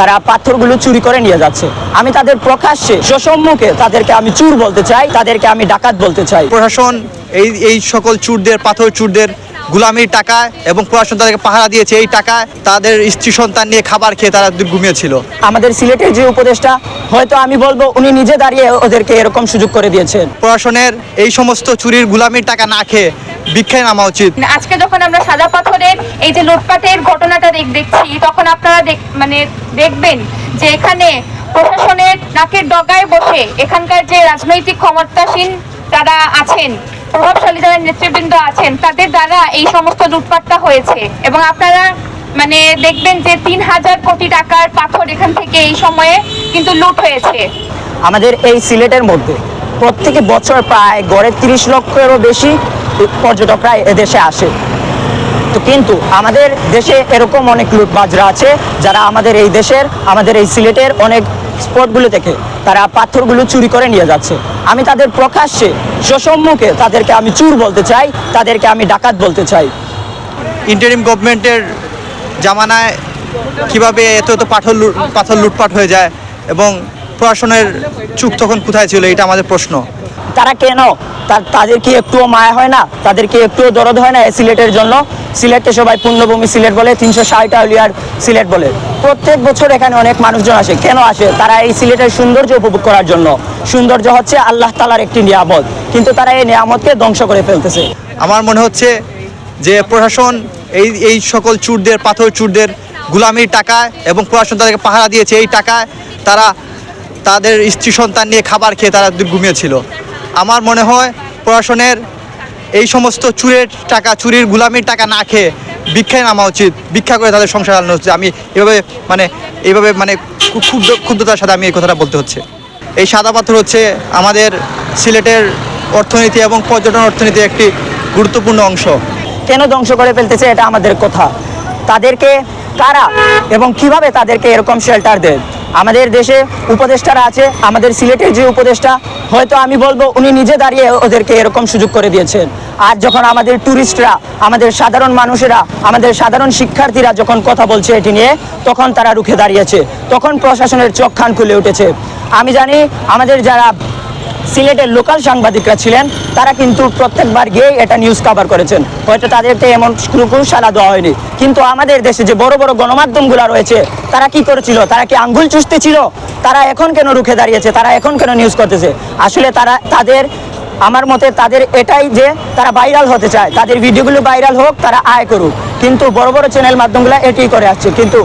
তারা পাথরগুলো চুরি করে নিয়ে যাচ্ছে। আমি তাদের প্রকাশ্যে, সসম্মুখে তাদেরকে আমি চুর বলতে চাই, তাদেরকে আমি ডাকাত বলতে চাই। প্রশাসন, এই এই সকল চুরদের, পাথর চুরদের গুলামির টাকা এবং প্রশাসন তাদেরকে পাহারা দিয়েছে। এই টাকা তাদের স্ত্রী সন্তান নিয়ে খাবার খেয়ে তারা ঘুমিয়েছিল। আমাদের সিলেটের যে উপদেষ্টা হয়তো আমি বলব উনি নিজে দাঁড়িয়ে ওদেরকে এরকম সুযোগ করে দিয়েছেন। প্রশাসনের এই সমস্ত চুরির গুলামির টাকা না খেয়ে ভিক্ষায় নামা উচিত। আজকে যখন আমরা সাদা পাথরের এই যে লুটপাটের ঘটনাটা দেখ- দেখছি তখন আপনারা দেখ- মানে দেখবেন যে এখানে প্রশাসনের নাকের ডগায় বসে এখানকার যে রাজনৈতিক ক্ষমতাসীন তারা আছেন প্রভাবশালী যারা নেতৃবৃন্দ আছেন, তাদের দ্বারা এই সমস্ত লুটপাটটা হয়েছে। এবং আপনারা মানে দেখবেন যে তিন হাজার কোটি টাকার পাথর এখান থেকে এই সময়ে কিন্তু লুট হয়েছে। আমাদের এই সিলেটের মধ্যে প্রত্যেক বছর প্রায় গড়ে তিরিশ লক্ষেরও বেশি পর্যটকরা এদেশে আসে। তো কিন্তু আমাদের দেশে এরকম অনেক লুটবাজরা আছে, যারা আমাদের এই দেশের, আমাদের এই সিলেটের অনেক স্পটগুলো থেকে তারা পাথরগুলো চুরি করে নিয়ে যাচ্ছে। আমি তাদের প্রকাশ্যে সসম্মুখে তাদেরকে আমি চুর বলতে চাই, তাদেরকে আমি ডাকাত বলতে চাই। ইন্টারিম গভর্নমেন্টের জামানায় কীভাবে এত এত পাথর পাথর লুটপাট হয়ে যায় এবং প্রশাসনের চুপ তখন কোথায় ছিল, এটা আমাদের প্রশ্ন। তারা কেন? তা- তাদের কি একটুও মায়া হয় না? তাদের কি একটুও দরদ হয় না সিলেটের জন্য? সিলেটকে সবাই পূর্ণভূমি সিলেট বলে, তিনশো ষাট আউলিয়ার সিলেট বলে। প্রত্যেক বছর এখানে অনেক মানুষজন আসে। কেন আসে? তারা এই সিলেটের সৌন্দর্য উপভোগ করার জন্য। সৌন্দর্য হচ্ছে আল্লাহ তালার একটি নিয়ামত। কিন্তু তারা এই নিয়ামতকে ধ্বংস করে ফেলতেছে। আমার মনে হচ্ছে যে প্রশাসন এই এই সকল চুরদের, পাথর চুরদের গুলামির টাকা এবং প্রশাসন তাদেরকে পাহারা দিয়েছে। এই টাকা তারা তাদের স্ত্রী সন্তান নিয়ে খাবার খেয়ে তারা ঘুমিয়েছিল। আমার মনে হয় প্রশাসনের এই সমস্ত চুরের টাকা, চুরির গুলামির টাকা না খেয়ে ভিক্ষায় নামা উচিত, ভিক্ষা করে তাদের সংসার চালানো উচিত। আমি এভাবে মানে এইভাবে মানে খুব ক্ষুব্ধ, ক্ষুব্ধতার সাথে আমি এই কথাটা বলতে হচ্ছে। এই সাদা পাথর হচ্ছে আমাদের সিলেটের অর্থনীতি এবং পর্যটন অর্থনীতির একটি গুরুত্বপূর্ণ অংশ। কেন ধ্বংস করে ফেলতেছে এটা আমাদের কথা? তাদেরকে কারা এবং কীভাবে তাদেরকে এরকম শেল্টার দেয়? আমাদের দেশে উপদেষ্টারা আছে, আমাদের সিলেটের যে উপদেষ্টা, হয়তো আমি বলব উনি নিজে দাঁড়িয়ে ওদেরকে এরকম সুযোগ করে দিয়েছেন। আর যখন আমাদের ট্যুরিস্টরা আমাদের সাধারণ মানুষেরা, আমাদের সাধারণ শিক্ষার্থীরা যখন কথা বলছে এটি নিয়ে, তখন তারা রুখে দাঁড়িয়েছে। তখন প্রশাসনের চোখ খান খুলে উঠেছে। আমি জানি আমাদের যারা সিলেটের লোকাল সাংবাদিকরা ছিলেন, তারা কিন্তু প্রত্যেকবার গিয়ে এটা নিউজ কভার করেছেন। হয়তো তাদেরকে এমন সাড়া দেওয়া হয়নি। কিন্তু আমাদের দেশে যে বড় বড় গণমাধ্যমগুলো রয়েছে, তারা কি করেছিল? তারা কি আঙ্গুল চুষতে ছিল? তারা এখন কেন রুখে দাঁড়িয়েছে? তারা এখন কেন নিউজ করতেছে? আসলে তারা, তাদের আমার মতে তাদের এটাই যে তারা ভাইরাল হতে চায়। তাদের ভিডিওগুলো ভাইরাল হোক, তারা আয় করুক। কিন্তু বড় বড় চ্যানেল মাধ্যমগুলো এটাই করে আসছে। কিন্তু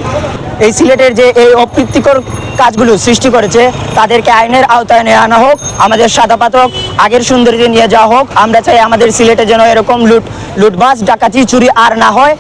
এই সিলেটের যে এই অপ্রীতিকর কাজগুলো সৃষ্টি করেছে, তাদেরকে আইনের আওতায় নিয়ে আনা হোক, আমাদের সাদা পাতক আগের সৌন্দর্যে নিয়ে যাওয়া হোক, আমরা চাই আমাদের সিলেটে যেন এরকম লুট লুটবাস ডাকাতি, চুরি আর না হয়।